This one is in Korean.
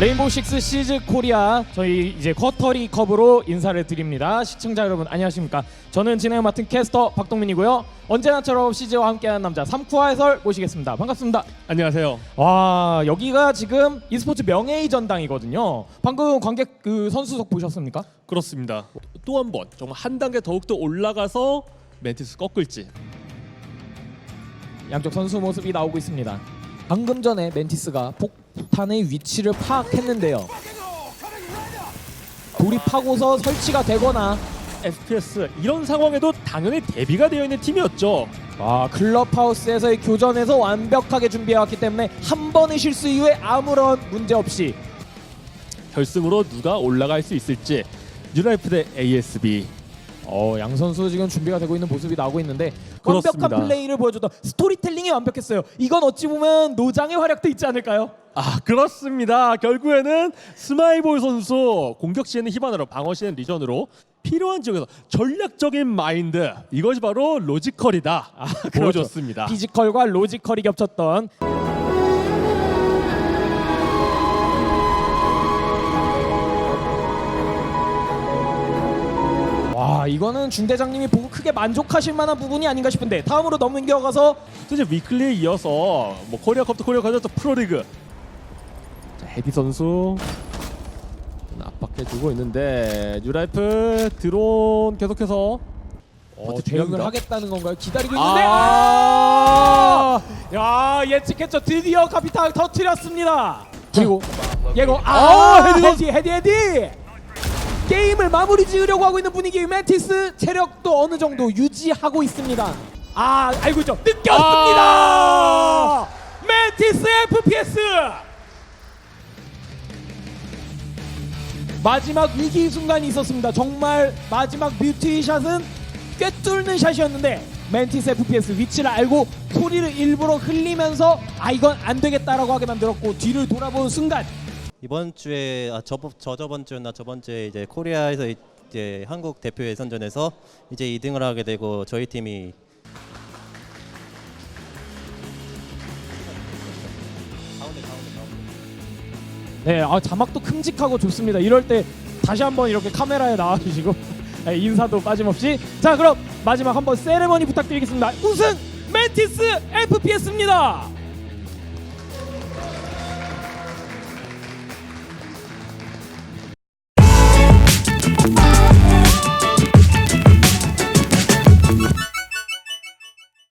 레인보우 식스 시즈 코리아 저희 이제 쿼터리 컵으로 인사를 드립니다. 시청자 여러분 안녕하십니까? 저는 진행을 맡은 캐스터 박동민이고요. 언제나처럼 시즈와 함께하는 남자 삼쿠아 해설 모시겠습니다. 반갑습니다. 안녕하세요. 와 여기가 지금 e스포츠 명예의 전당이거든요. 방금 관객 그 선수석 보셨습니까? 그렇습니다. 또 한 번 정말 한 단계 더욱 더 올라가서 멘티스 꺾을지. 양쪽 선수 모습이 나오고 있습니다. 방금 전에 멘티스가 폭 탄의 위치를 파악했는데요. 돌입하고서 설치가 되거나 FPS 이런 상황에도 당연히 대비가 되어 있는 팀이었죠. 아 클럽하우스에서의 교전에서 완벽하게 준비해왔기 때문에 한 번의 실수 이후에 아무런 문제 없이 결승으로 누가 올라갈 수 있을지 뉴라이프 대 ASB. 어, 양 선수 지금 준비가 되고 있는 모습이 나오고 있는데 그렇습니다. 완벽한 플레이를 보여줬던 스토리텔링이 완벽했어요. 이건 어찌 보면 노장의 활약도 있지 않을까요? 아 그렇습니다. 결국에는 스마이볼 선수 공격 시에는 히바나로 방어 시에는 리전으로 필요한 지역에서 전략적인 마인드 이것이 바로 로지컬이다. 아, 보여줬습니다. 피지컬과 로지컬이 겹쳤던 와 이거는 중 대장님이 보고 크게 만족하실 만한 부분이 아닌가 싶은데 다음으로 넘겨가서 또 이제 위클리에 이어서 뭐 코리아컵도 코리아 가졌던 프로리그. 자 헤디 선수 압박해주고 있는데 뉴라이프 드론 계속해서 어, 대응을. 하겠다는 건가요? 기다리고 있는데 아, 야 예측했죠. 드디어 카피탈 터트렸습니다. 그리고 예고. 아, 아, 헤디 헤디 헤디 게임을 마무리 지으려고 하고 있는 분위기 멘티스 체력도 어느 정도 유지하고 있습니다. 아 알고 있죠? 느꼈습니다! 아! 멘티스 FPS 마지막 위기 순간이 있었습니다. 정말 마지막 뮤트이 샷은 꿰뚫는 샷이었는데 멘티스 FPS 위치를 알고 소리를 일부러 흘리면서 아 이건 안 되겠다라고 하게 만들었고 뒤를 돌아보는 순간 이번 주에 아, 저, 저 저번 주나 저번 주에 이제 코리아에서 이제 한국 대표 예선전에서 이제 2등을 하게 되고 저희 팀이 네, 아, 자막도 큼직하고 좋습니다. 이럴 때 다시 한번 이렇게 카메라에 나와주시고 네, 인사도 빠짐없이 자 그럼 마지막 한번 세레머니 부탁드리겠습니다. 우승 멘티스 FPS입니다.